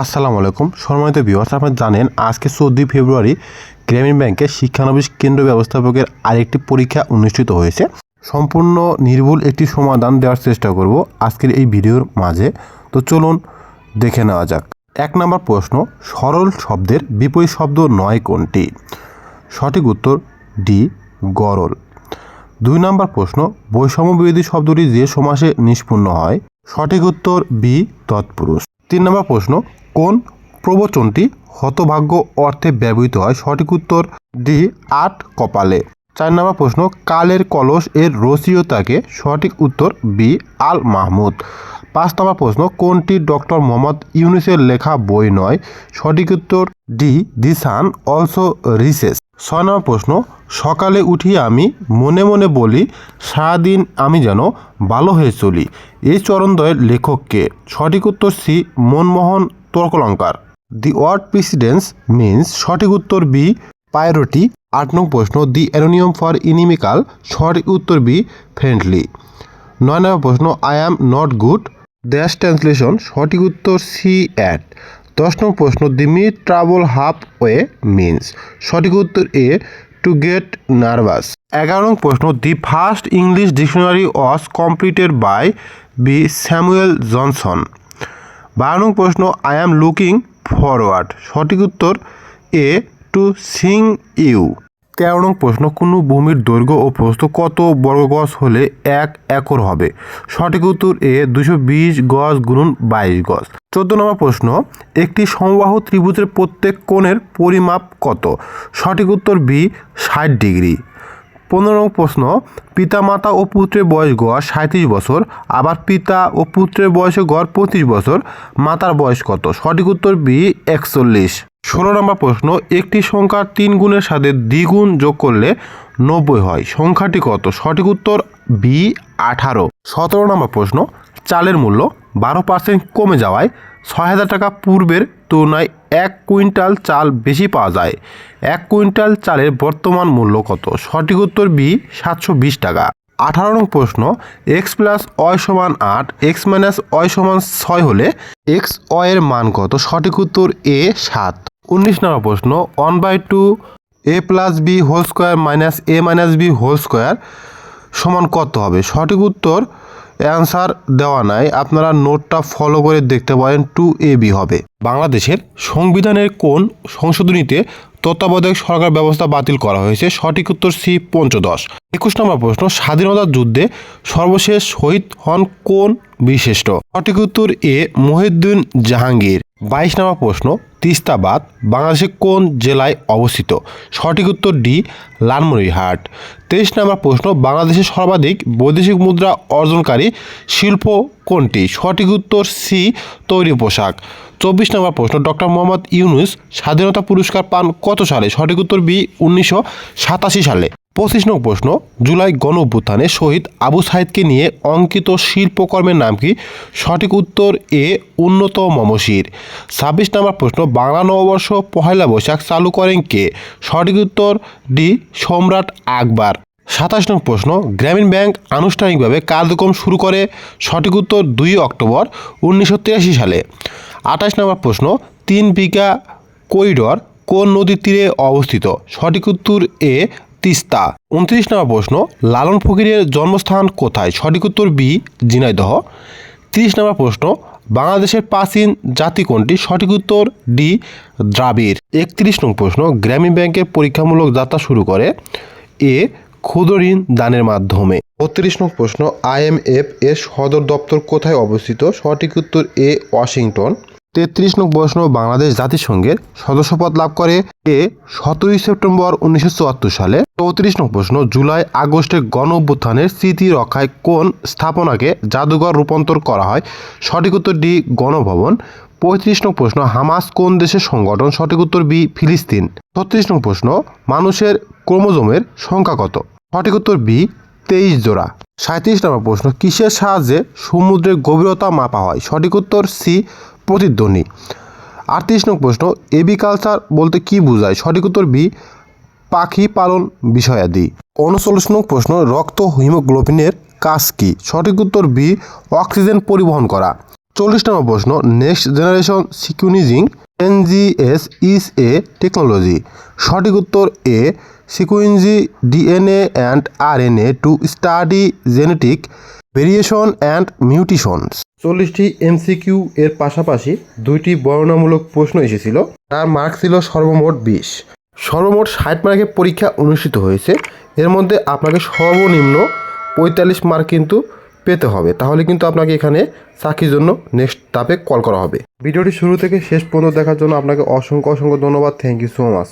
আসসালামু আলাইকুম। সম্মানিত ভিউয়ার্স আপনারা জানেন আজকে চোদ্দই ফেব্রুয়ারি গ্রামীণ ব্যাংকের শিক্ষানবিশ কেন্দ্র ব্যবস্থাপকের আরেকটি পরীক্ষা অনুষ্ঠিত হয়েছে। সম্পূর্ণ নির্ভুল একটি সমাধান দেওয়ার চেষ্টা করব আজকের এই ভিডিওর মাঝে। তো চলুন দেখে নেওয়া যাক। এক নম্বর প্রশ্ন, সরল শব্দের বিপরীত শব্দ নয় কোনটি? সঠিক উত্তর ডি গরল। দুই নম্বর প্রশ্ন বৈষম্য বিরোধী শব্দটি যে সমাসে নিষ্পন্ন হয়? সঠিক উত্তর বি তৎপুরুষ। তিন নম্বর প্রশ্ন, কোন প্রবচনটি হতভাগ্য অর্থে ব্যবহৃত হয়? সঠিক উত্তর ডি, আট কপালে। চার নম্বর প্রশ্ন, কালের কলস এর রসিয়তাকে সঠিক উত্তর বি, আল মাহমুদ। পাঁচ নম্বর প্রশ্ন, কোনটি ডক্টর মোহাম্মদ ইউনুসের লেখা বই নয়? সঠিক উত্তর D the sun also rises. ছয় নম্বর প্রশ্ন, সকালে উঠিয়ে আমি মনে মনে বলি, সারাদিন আমি যেন ভালো হয়ে চলি। এই চরণদ্বয়ের লেখককে সঠিক উত্তর C, Manmohan Tarkalankar. The word precedence means সঠিক উত্তর বি পায়রোটি আট নং প্রশ্ন দি অ্যানোনিয়াম ফর ইনিমিকাল সঠিক উত্তর বি ফ্রেন্ডলি নয় নম্বর প্রশ্ন I am not good dash translation সঠিক উত্তর সি অ্যাট দশ নম্বর প্রশ্ন the me travel half way means সঠিক উত্তর এ টু গেট নার্ভাস এগারো নম্বর প্রশ্ন the first English dictionary was completed by B Samuel Johnson বারো নম্বর প্রশ্ন আই অ্যাম লুকিং ফরওয়ার্ড সঠিক উত্তর এ টু সিং ইউ তেরো নং প্রশ্ন, কোনো ভূমির দৈর্ঘ্য ও প্রস্থ কত বর্গ গজ হলে এক একর হবে? সঠিক উত্তর এ, দুশো বিশ গজ গুণন বাইশ গজ। চোদ্দ নম্বর প্রশ্ন, একটি সমবাহু ত্রিভুজের প্রত্যেক কোণের পরিমাপ কত? সঠিক উত্তর বি, ষাট ডিগ্রি। পনেরো নং প্রশ্ন, পিতামাতা ও পুত্রের বয়স গড় সাঁত্রিশ বছর, আবার পিতা ও পুত্রের বয়সে গড় পঁচিশ বছর, মাতার বয়স কত? সঠিক উত্তর বি, একচল্লিশ। ষোলো নম্বর প্রশ্ন, একটি সংখ্যার তিন গুণের সাথে দ্বিগুণ যোগ করলে নব্বই হয়। সংখ্যাটি কত? সঠিক উত্তর বি, আঠারো। সতেরো নম্বর প্রশ্ন, চালের মূল্য বারো পার্সেন্ট কমে যাওয়ায় ছয় হাজার টাকা পূর্বের তুলনায় এক কুইন্টাল চাল বেশি পাওয়া যায়। এক কুইন্টাল চালের বর্তমান মূল্য কত? সঠিক উত্তর বি, সাতশো বিশ টাকা। আঠারো নং প্রশ্ন, এক্স প্লাস অয় সমান আট, এক্স মাইনাস অয় সমান ছয় হলে এক্স অয়ের মান কত? সঠিক উত্তর এ, সাত। উনিশ নম্বর প্রশ্ন one by two A plus B whole square minus A minus B whole square সমান কত হবে? সঠিক উত্তর অ্যান্সার দেওয়া নাই। আপনারা নোটটা ফলো করে দেখতে পারেন টু এ বি হবে। বাংলাদেশের সংবিধানের কোন সংশোধনীতে তত্ত্বাবধায়ক সরকার ব্যবস্থা বাতিল করা হয়েছে? সঠিক উত্তর সি, পঞ্চদশ। একুশ নম্বর প্রশ্ন স্বাধীনতার যুদ্ধে সর্বশেষ শহীদ হন কোন বিশিষ্ট? সঠিক উত্তর এ, মহিউদ্দিন জাহাঙ্গীর। বাইশ নম্বর প্রশ্ন তিস্তাবাদ বাংলাদেশের কোন জেলায় অবস্থিত? সঠিক উত্তর ডি, লালমনিরহাট। তেইশ নম্বর প্রশ্ন, বাংলাদেশের সর্বাধিক বৈদেশিক মুদ্রা অর্জনকারী শিল্প কোনটি? সঠিক উত্তর সি, তৈরি পোশাক। চব্বিশ নম্বর প্রশ্ন, ডক্টর মোহাম্মদ ইউনুস স্বাধীনতা পুরস্কার পান কত সালে? সঠিক উত্তর বি, উনিশশো সাতাশি সালে। পঁচিশ নং প্রশ্ন, জুলাই গণ অভ্যুত্থানে শহীদ আবু সাইদকে নিয়ে অঙ্কিত শিল্পকর্মের নাম কি? সঠিক উত্তর এ, উন্নত মমশির। ছাব্বিশ নম্বর প্রশ্ন, বাংলা নববর্ষ পহেলা বৈশাখ চালু করেন কে? সঠিক উত্তর ডি, সম্রাট আকবর। সাতাশ নং প্রশ্ন, গ্রামীণ ব্যাংক আনুষ্ঠানিকভাবে কার্যক্রম শুরু করে, সঠিক উত্তর দুই অক্টোবর উনিশশো তিরাশি সালে। আঠাশ নম্বর প্রশ্ন, তিন বিঘা করিডর কোন নদীর তীরে অবস্থিত? সঠিক উত্তর এ তিস্তা। উনত্রিশ নম্বর প্রশ্ন, লালন ফকিরের জন্মস্থান কোথায়? সঠিক উত্তর বি জিনাইদহ তিরিশ নম্বর প্রশ্ন, বাংলাদেশের প্রাচীন জাতি কোনটি? সঠিক উত্তর ডি, দ্রাবিড়। একত্রিশ নং প্রশ্ন, গ্রামীণ ব্যাংকের পরীক্ষামূলক যাত্রা শুরু করে এ ক্ষুদ্র ঋণ দানের মাধ্যমে। বত্রিশ নং প্রশ্ন আইএমএফ এর সদর দপ্তর কোথায় অবস্থিত? সঠিক উত্তর এ, ওয়াশিংটন। তেত্রিশ নং প্রশ্ন বাংলাদেশ জাতিসংঘের সদস্যপদ লাভ করে এ সতেরোই সেপ্টেম্বর উনিশশো চুয়াত্তর সালে। চৌত্রিশ নং প্রশ্ন, জুলাই আগস্টে গণ অভ্যুত্থানের স্মৃতি রক্ষায় কোন স্থাপনাকে জাদুঘর রূপান্তর করা হয়? সঠিক উত্তর ডি, গণভবন। পঁয়ত্রিশ নং প্রশ্ন, হামাস কোন দেশের সংগঠন? সঠিক উত্তর বি, ফিলিস্তিন। ছত্রিশ নং প্রশ্ন, মানুষের ক্রোমোজোমের সংখ্যা কত? সঠিক উত্তর বি তেইশ জোড়া সাঁত্রিশ নম্বর প্রশ্ন, কিসের সাহায্যে সমুদ্রের গভীরতা মাপা হয়? সঠিক উত্তর, সি, প্রতিধ্বনি। আটত্রিশ নং প্রশ্ন এবিকালচার বলতে কি বোঝায়? সঠিক উত্তর, বি পাখি পালন বিষয়াদি। উনচল্লিশ নং প্রশ্ন, রক্ত হিমোগ্লোবিনের কাজ কি? সঠিক উত্তর, বি, অক্সিজেন পরিবহন করা। চল্লিশ নম্বর প্রশ্ন, next generation sequencing NGS is a technology সঠিক উত্তর A sequencing DNA and RNA to study genetic variation and mutations চল্লিশটি এমসিকিউ এর পাশাপাশি দুইটি বর্ণনামূলক প্রশ্ন এসেছিল। তার মার্ক ছিল সর্বমোট বিশ। সর্বমোট ষাট মার্কের পরীক্ষা অনুষ্ঠিত হয়েছে। এর মধ্যে আপনাকে সর্বনিম্ন পঁয়তাল্লিশ মার্ক কিন্তু পেতে হবে। তাহলে কিন্তু আপনাকে এখানে চাকরির জন্য নেক্সট ধাপে কল করা হবে। ভিডিওটি শুরু থেকে শেষ পর্যন্ত দেখার জন্য আপনাকে অসংখ্য অসংখ্য ধন্যবাদ। Thank you so much